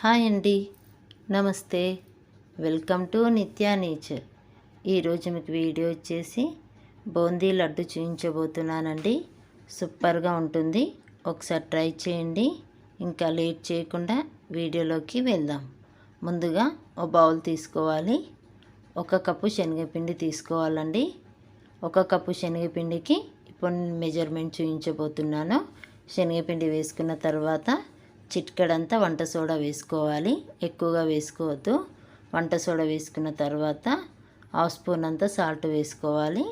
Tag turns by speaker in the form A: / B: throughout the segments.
A: Hi అండి. నమస్తే. Welcome to Nitya Nature. ఈరోజు మీకు వీడియో వచ్చేసి బూందీ లడ్డు చూపించబోతున్నానండి సూపర్గా ఉంటుంది. ఒకసారి ట్రై చేయండి. ఇంకా లేట్ చేయకుండా వీడియోలోకి వెళ్దాం. ముందుగా ఓ బౌల్ తీసుకోవాలి. ఒక కప్పు శనగపిండి తీసుకోవాలండి. ఒక కప్పు శనగపిండికి ఇప్పుడు మెజర్మెంట్ చూపించబోతున్నాను శనగపిండి వేసుకున్న తర్వాత చిట్కడంతా వంట సోడా వేసుకోవాలి. ఎక్కువగా వేసుకోవద్దు. వంట సోడా వేసుకున్న తర్వాత హాఫ్ స్పూన్ అంతా సాల్ట్ వేసుకోవాలి.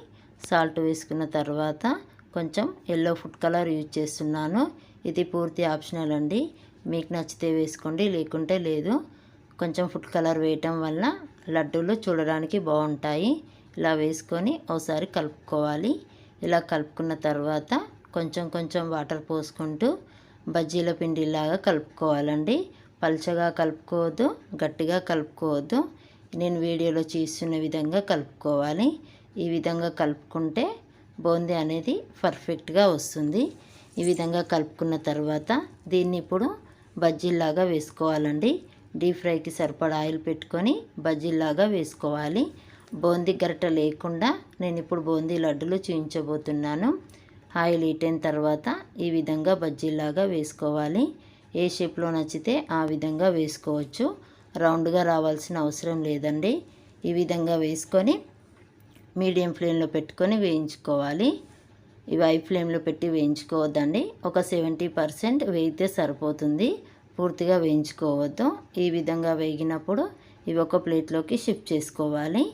A: సాల్ట్ వేసుకున్న తర్వాత కొంచెం ఎల్లో ఫుడ్ కలర్ యూజ్ చేస్తున్నాను. ఇది పూర్తి ఆప్షనల్ అండి. మీకు నచ్చితే వేసుకోండి లేకుంటే లేదు. కొంచెం ఫుడ్ కలర్ వేయటం వల్ల లడ్డూలు చూడడానికి బాగుంటాయి. ఇలా వేసుకొని ఒకసారి కలుపుకోవాలి. ఇలా కలుపుకున్న తర్వాత కొంచెం కొంచెం వాటర్ పోసుకుంటూ బజ్జీల పిండిలాగా కలుపుకోవాలండి. పల్చగా కలుపుకోవద్దు గట్టిగా కలుపుకోవద్దు. నేను వీడియోలో చూస్తున్న విధంగా కలుపుకోవాలి. ఈ విధంగా కలుపుకుంటే బూందీ అనేది పర్ఫెక్ట్గా వస్తుంది. ఈ విధంగా కలుపుకున్న తర్వాత దీన్ని ఇప్పుడు బజ్జీలాగా వేసుకోవాలండి. డీప్ ఫ్రైకి సరిపడా ఆయిల్ పెట్టుకొని బజ్జీలాగా వేసుకోవాలి. బూందీ గరిట లేకుండా నేను ఇప్పుడు బూందీ లడ్డులు చూయించబోతున్నాను. ఆయిల్ హీట్ తర్వాత ఈ విధంగా బజ్జీలాగా వేసుకోవాలి. ఏ షేప్లో నచ్చితే ఆ విధంగా వేసుకోవచ్చు. రౌండ్గా రావాల్సిన అవసరం లేదండి. ఈ విధంగా వేసుకొని మీడియం ఫ్లేమ్లో పెట్టుకొని వేయించుకోవాలి. ఇవి హై ఫ్లేమ్లో పెట్టి వేయించుకోవద్దండి. ఒక సెవెంటీ పర్సెంట్ వేయితే సరిపోతుంది. పూర్తిగా వేయించుకోవద్దు. ఈ విధంగా వేగినప్పుడు ఇవి ఒక ప్లేట్లోకి షిఫ్ట్ చేసుకోవాలి.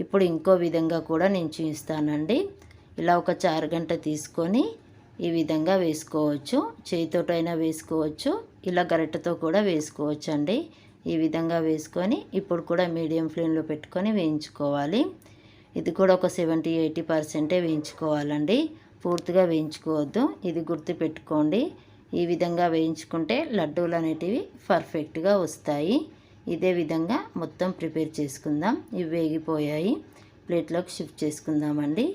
A: ఇప్పుడు ఇంకో విధంగా కూడా నేను చూపిస్తానండి. ఇలా ఒక చారుగంట తీసుకొని ఈ విధంగా వేసుకోవచ్చు. చేయితోటైనా వేసుకోవచ్చు. ఇలా గరిటెతో కూడా వేసుకోవచ్చు అండి ఈ విధంగా వేసుకొని ఇప్పుడు కూడా మీడియం ఫ్లేమ్లో పెట్టుకొని వేయించుకోవాలి. ఇది కూడా ఒక సెవెంటీ ఎయిటీ పర్సెంటే వేయించుకోవాలండి. పూర్తిగా వేయించుకోవద్దు. ఇది గుర్తు పెట్టుకోండి ఈ విధంగా వేయించుకుంటే లడ్డూలు అనేటివి పర్ఫెక్ట్గా వస్తాయి. ఇదే విధంగా మొత్తం ప్రిపేర్ చేసుకుందాం. ఇవి వేగిపోయాయి. ప్లేట్లోకి షిఫ్ట్ చేసుకుందామండి.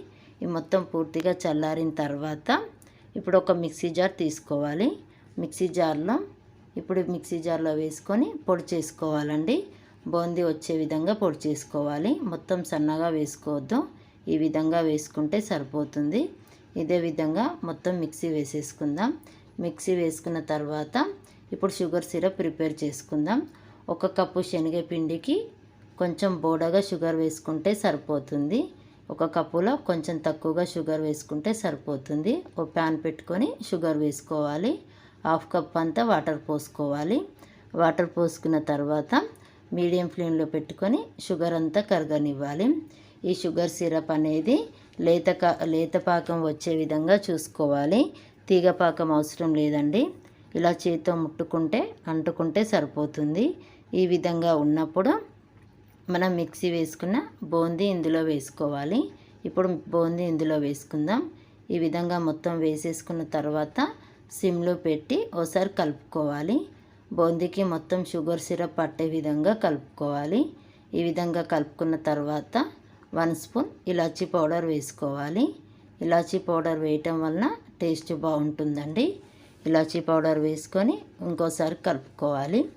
A: మొత్తం పూర్తిగా చల్లారిన తర్వాత ఇప్పుడు ఒక మిక్సీ జార్ తీసుకోవాలి. మిక్సీ జార్లో ఇప్పుడు మిక్సీ జార్లో వేసుకొని పొడి చేసుకోవాలండి. బూందీ వచ్చే విధంగా పొడి చేసుకోవాలి. మొత్తం సన్నగా వేసుకోవద్దు. ఈ విధంగా వేసుకుంటే సరిపోతుంది. ఇదే విధంగా మొత్తం మిక్సీ వేసేసుకుందాం. మిక్సీ వేసుకున్న తర్వాత ఇప్పుడు షుగర్ సిరప్ ప్రిపేర్ చేసుకుందాం. ఒక కప్పు శనగపిండికి కొంచెం బోడగా షుగర్ వేసుకుంటే సరిపోతుంది. ఒక కప్పులో కొంచెం తక్కువగా షుగర్ వేసుకుంటే సరిపోతుంది. ఒక ప్యాన్ పెట్టుకొని షుగర్ వేసుకోవాలి. హాఫ్ కప్ అంతా వాటర్ పోసుకోవాలి. వాటర్ పోసుకున్న తర్వాత మీడియం ఫ్లేమ్లో పెట్టుకొని షుగర్ అంతా కరగనివ్వాలి. ఈ షుగర్ సిరప్ అనేది లేత లేత పాకం వచ్చే విధంగా చూసుకోవాలి. తీగ పాకం అవసరం లేదండి. ఇలా చేతితో ముట్టుకుంటే అంటుకుంటే సరిపోతుంది. ఈ విధంగా ఉన్నప్పుడు మనం మిక్సీ వేసుకున్న బూందీ ఇందులో వేసుకోవాలి. ఇప్పుడు బూందీ ఇందులో వేసుకుందాం. ఈ విధంగా మొత్తం వేసేసుకున్న తర్వాత సిమ్లో పెట్టి ఒకసారి కలుపుకోవాలి. బూందీకి మొత్తం షుగర్ సిరప్ పట్టే విధంగా కలుపుకోవాలి. ఈ విధంగా కలుపుకున్న తర్వాత వన్ స్పూన్ ఇలాచీ పౌడర్ వేసుకోవాలి. ఇలాచీ పౌడర్ వేయటం వలన టేస్ట్ బాగుంటుందండి. ఇలాచీ పౌడర్ వేసుకొని ఇంకోసారి కలుపుకోవాలి.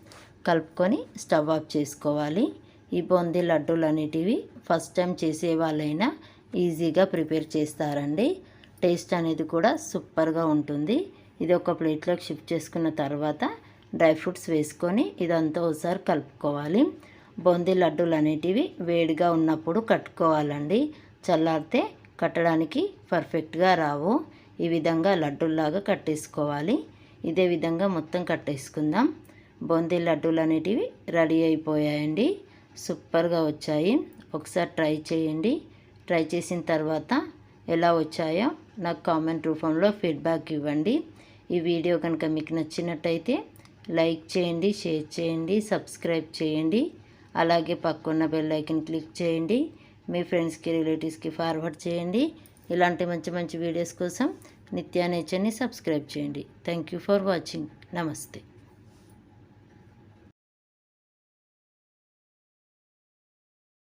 A: కలుపుకొని స్టవ్ ఆఫ్ చేసుకోవాలి. ఈ బొంది లడ్డూలు అనేటివి ఫస్ట్ టైం చేసే వాళ్ళైనా ఈజీగా ప్రిపేర్ చేస్తారండి. టేస్ట్ అనేది కూడా సూపర్గా ఉంటుంది. ఇది ఒక ప్లేట్లోకి షిఫ్ట్ చేసుకున్న తర్వాత డ్రై ఫ్రూట్స్ వేసుకొని ఇదంతా ఒకసారి కలుపుకోవాలి. బొంది లడ్డూలు అనేటివి వేడిగా ఉన్నప్పుడు కట్టుకోవాలండి. చల్లారితే కట్టడానికి పర్ఫెక్ట్గా రావు. ఈ విధంగా లడ్డూల్లాగా కట్టేసుకోవాలి. ఇదే విధంగా మొత్తం కట్టేసుకుందాం. బొంది లడ్డూలు అనేటివి రెడీ అయిపోయాయండి. సూపర్గా వచ్చాయి. ఒకసారి ట్రై చేయండి. ట్రై చేసిన తర్వాత ఎలా వచ్చాయో నాకు కామెంట్ రూపంలో ఫీడ్బ్యాక్ ఇవ్వండి. ఈ వీడియో కనుక మీకు నచ్చినట్టయితే లైక్ చేయండి షేర్ చేయండి సబ్స్క్రైబ్ చేయండి. అలాగే పక్కన్న బెల్ ఐకన్ క్లిక్ చేయండి. మీ ఫ్రెండ్స్కి రిలేటివ్స్కి ఫార్వర్డ్ చేయండి. ఇలాంటి మంచి మంచి వీడియోస్ కోసం నిత్యా నేచర్ని సబ్స్క్రైబ్ చేయండి. Thank you for watching. నమస్తే.